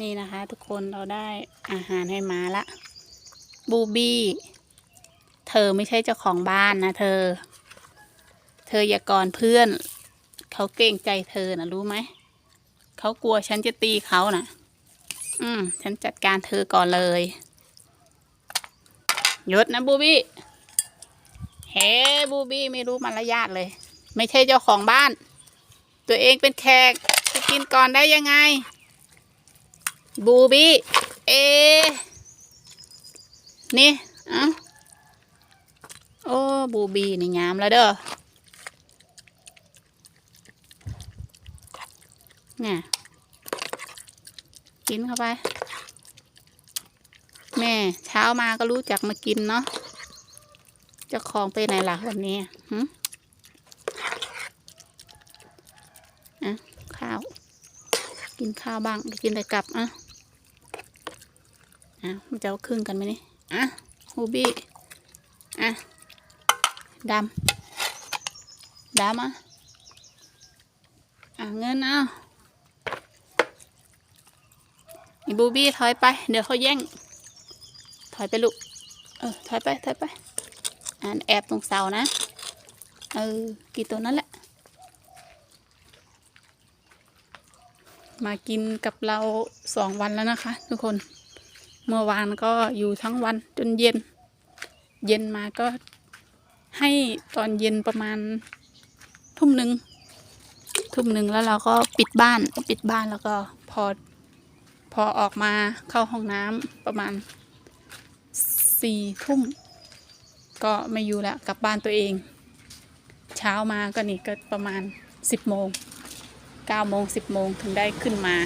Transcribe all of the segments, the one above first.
นี่นะคะ ทุกคนเราได้อาหารให้หมาละบูบี้เธอไม่ใช่เจ้าของบ้านนะเธอ เธออย่ากรเพื่อน เขาเกรงใจเธอนะรู้ไหมเขากลัวฉันจะตีเขานะอืม ฉันจัดการเธอก่อนเลยหยุดนะบูบี้เฮ้บูบี้ไม่รู้มารยาทเลย ไม่ใช่เจ้าของบ้าน ตัวเองเป็นแขกจะกินก่อนได้ยังไง บูบี้ เอ นี่อ้าโอ้บูบี้นี่งามแล้วเด้อน่กินเข้าไป แม่ เช้ามาก็รู้จักมากินเนาะจ้าของไปไหนล่ะวันนี้หึอะข้าว กินข้าวบ้างกินอะไรกลับอะ อะมันจะเอาครึ่งกันไหมนี่อะฮูบี้อะดำดำอะอะเงินเอาอีบูบี้ถอยไป เดี๋ยวเขาแย่ง ถอยไปลูก เออ ถอยไป ถอยไป อ่านแอบตรงเสานะ เออ กี่ตัวนั่นแหละ มากินกับเราสองวันแล้วนะคะ ทุกคน เมื่อวานก็อยู่ทั้งวันจนเย็น เย็นมาก็ให้ตอนเย็นประมาณทุ่มหนึ่งทุ่มหนึ่งแล้วเราก็ปิดบ้านปิดบ้านแล้วก็พอพอออกมาเข้าห้องน้ำประมาณสี่ทุ่มก็ไม่อยู่แล้วกลับบ้านตัวเอง เช้ามาก็นี่ก็ประมาณสิบโมงเก้าโมงสิบโมงถึงได้ขึ้นมา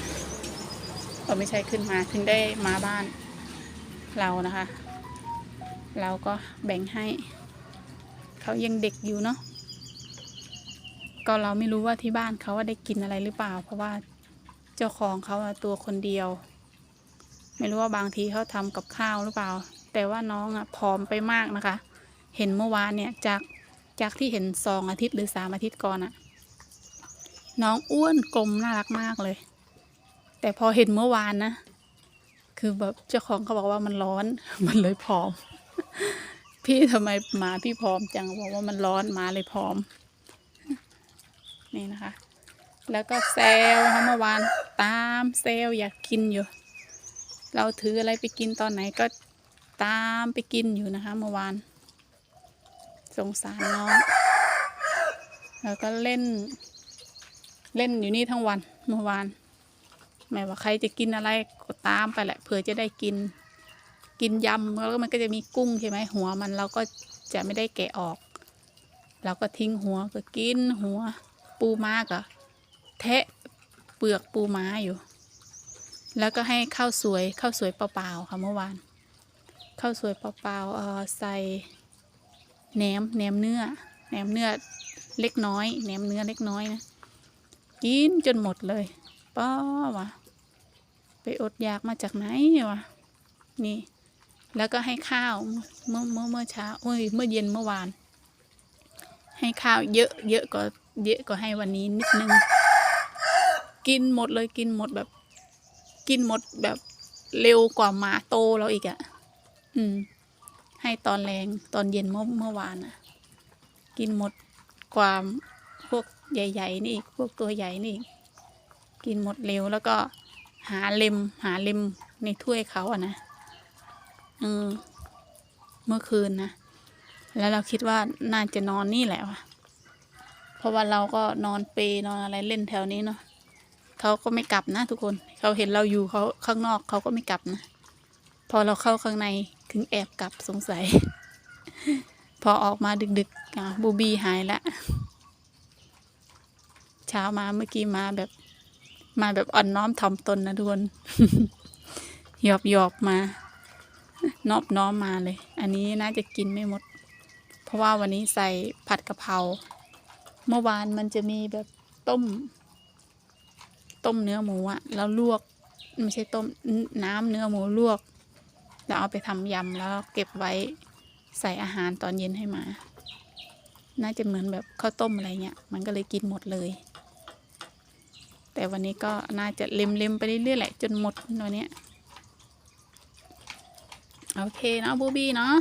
เออไม่ใช่ขึ้นมาถึงได้มาบ้าน เรานะคะ เราก็แบ่งให้ เขายังเด็กอยู่เนาะก็เราไม่รู้ว่าที่บ้านเขาว่าได้กินอะไรหรือเปล่า เพราะว่าเจ้าของเขาตัวคนเดียว ไม่รู้ว่าบางทีเขาทำกับข้าวหรือเปล่า แต่ว่าน้องอะผอมไปมากนะคะ เห็นเมื่อวานเนี่ยจากจากที่เห็นสองอาทิตย์หรือสามอาทิตย์ก่อนอะน้องอ้วนกลมน่ารักมากเลย แต่พอเห็นเมื่อวานนะ คือแบบเจ้าของเขาบอกว่ามันร้อน มันเลยผอม พี่ทำไมหมาพี่ผอมจังบอกว่ามันร้อนหมาเลยผอม นี่นะคะ แล้วก็เซลนะคะเมื่อวานตามเซลอยากกินอยู่ เราถืออะไรไปกินตอนไหนก็ตามไปกินอยู่นะคะ เมื่อวาน สงสารน้อง แล้วก็เล่น เล่นอยู่นี่ทั้งวันเมื่อวาน แม้ว่าใครจะกินอะไรก็ตามไปแหละเผื่อจะได้กินกินยำแล้วมันก็จะมีกุ้งใช่ไหมหัวมันเราก็จะไม่ได้แกะออก เราก็ทิ้งหัวก็กินหัวปูม้าก็แทะเปลือกปูม้าอยู่ แล้วก็ให้ข้าวสวยข้าวสวยเปล่าๆค่ะเมื่อวานข้าวสวยเปล่าๆเออใส่แหนมแหนมเนื้อแหนมเนื้อเล็กน้อยแหนมเนื้อเล็กน้อยนะกินจนหมดเลย ป้าวะไปอดอยากมาจากไหนวะนี่ แล้วก็ให้ข้าวเมื่อเมื่อเมื่อเช้าโอ้ยเมื่อเย็นเมื่อวาน ให้ข้าวเยอะเยอะก็เยอะก็ให้วันนี้นิดนึง กินหมดเลยกินหมดแบบ กินหมดแบบเร็วกว่าหมาโตเราอีกอะ่ะ อืม ให้ตอนแรงตอนเย็นเมื่อเมื่อวานอะ กินหมดกว่าพวกใหญ่ ๆ นี่อีกพวกตัวใหญ่นี่อีก กินหมดเร็วแล้วก็หาเล็มหาเล็มในถ้วยเขาอะนะเออเมื่อคืนนะ แล้วเราคิดว่าน่าจะนอนนี่แหละวะเพราะว่าเราก็นอนเปนอนอะไรเล่นแถวนี้เนาะเขาก็ไม่กลับนะทุกคน เขาเห็นเราอยู่เขาข้างนอกเขาก็ไม่กลับนะ พอเราเข้าข้างในถึงแอบกลับสงสัย พอออกมาดึกๆบูบีหายละ เช้ามาเมื่อกี้มาแบบ มาแบบอ่อนน้อมถ่อมตนนะทุกคนหยอบหยอบมานอบน้อมมาเลย อันนี้น่าจะกินไม่หมด เพราะว่าวันนี้ใส่ผัดกะเพราเมื่อวานมันจะมีแบบต้ม ต้มเนื้อหมูอะแล้วลวกไม่ใช่ต้มน้ำเนื้อหมูลวก แล้วเอาไปทำยำแล้วเก็บไว้ใส่อาหารตอนเย็นให้มา น่าจะเหมือนแบบข้าวต้มอะไรเงี้ย มันก็เลยกินหมดเลย แต่วันนี้ก็น่าจะเล็มๆไปเรื่อยๆแหละจนหมดวันเนี้ยโอเคเนาะบูบี้เนาะ